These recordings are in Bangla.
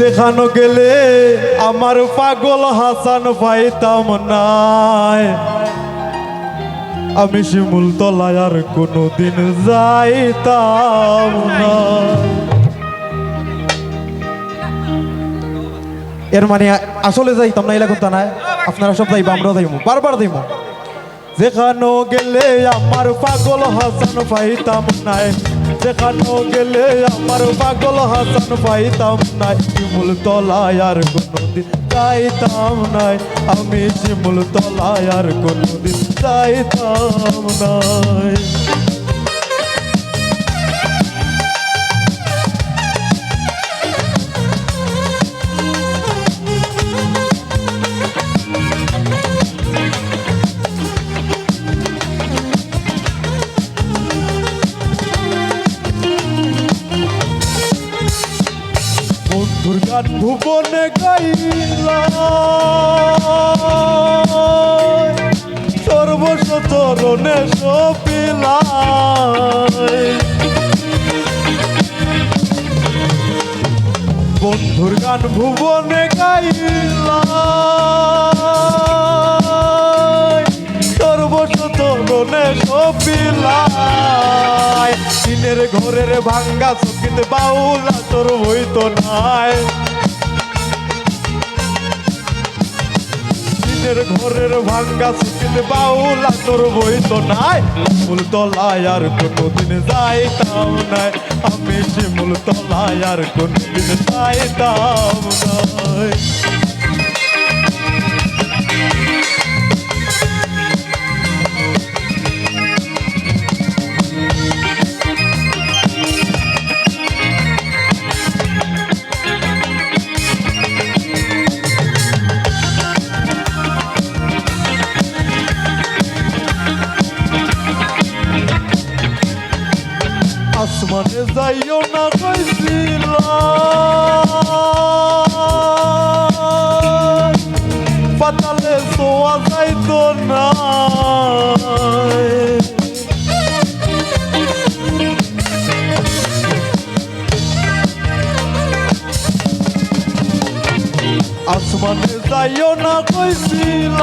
যেখানো গেলে আমার পাগল হাসান পাইতাম নাই। আমি শিমুল তলায় আর কোনোদিন যাইতাম না। এর মানে আসলে যাইতাম না এলাকা না আপনারা সব যাইব আমরাও যাইব বারবার যাইব। যেখানো গেলে আমার পাগল হাসান পাইতাম নাই। যেখানো গেলে আমার পাগল হাসান পাইতাম নাই, শিমুল তলায় আর কোনোদিন চাইতাম নাই। আমি শিমুল তলায় আর কোনোদিন চাইতাম নাই। গান ভুবনে গাইলা সর্বসচরণে সপিলাই বন্ধুর গান ভুবনে গাইলা সর্বসচরণে সপিলাই দিনের ঘরের ভাঙ্গা চকিতে বাউলা তোর হইতো নাই। দিনের ঘরের ভাঙ্গা চকিতে বাউলা তোর তো নাই। শিমুল তলায় আর কোনোদিন যাইতাম নাই। আমি শিমুল তলায় আর কোনোদিন যাইতাম নাই। আসমানে যাইও না কইছিল পাতালে সোয়া যাইতো না। আসমানে যাইও না কইছিল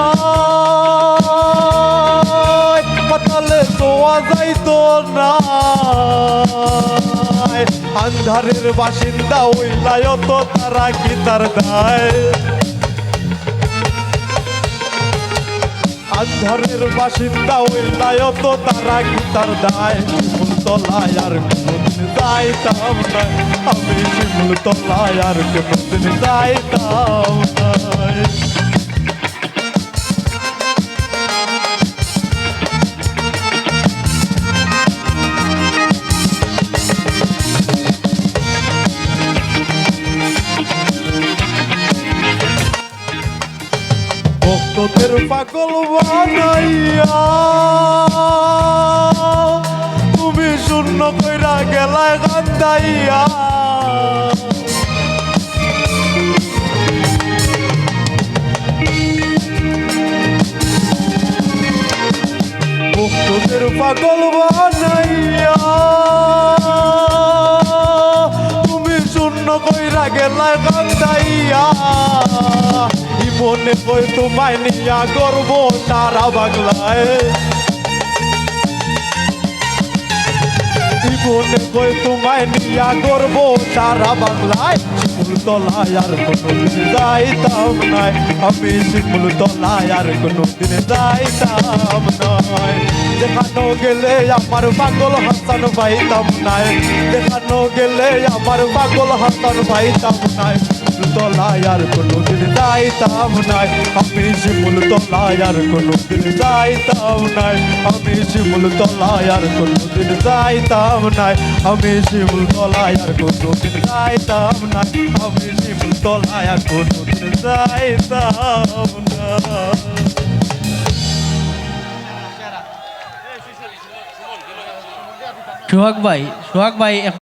পাতালে সোয়া যাইতো না। আন্ধারের বাসিন্দা ওইলায় তো তারা কি তার দায়? আন্ধারের বাসিন্দা ওইলায় তো তারা কি তার দায়? তলায় আর কোনোদিন যাইতাম না। আমি শিমুল তলায় কোনোদিন যাইতাম না। ভক্তদের পাগল বানাইয়া। তুমি শূন্য কইরা গেলায় গান্দাইয়া ভক্তদের পাগল বানাইয়া মনে কই তোমায় নিয়া গর্ব সারা বাংলায়। জীবনে কই তোমায় নিয়া গর্ব সারা বাংলায়? শিমুল তলায় আর কোনোদিন যাইতাম নাই। আমি শিমুল তলায় আর কোনোদিন যাইতাম নাই। দেখানো গেলে আমার পাগল হাসান পাইতাম নাই। দেখানো গেলে আমার পাগল হাসান পাইতাম নাই। তলায় আর কোনোদিন যাইতাম নাই। আমি শিমুল তলায় আর কোনোদিন যাইতাম নাই। আমি শিমুল তলায় আর কোনোদিন যাইতাম নাই। আমি শিমুল তলায় আর কোনোদিন যাইতাম নাই। আমি শিমুল তলায় আর কোনোদিন যাইতাম না সোহাগ ভাই সোহাগ ভাই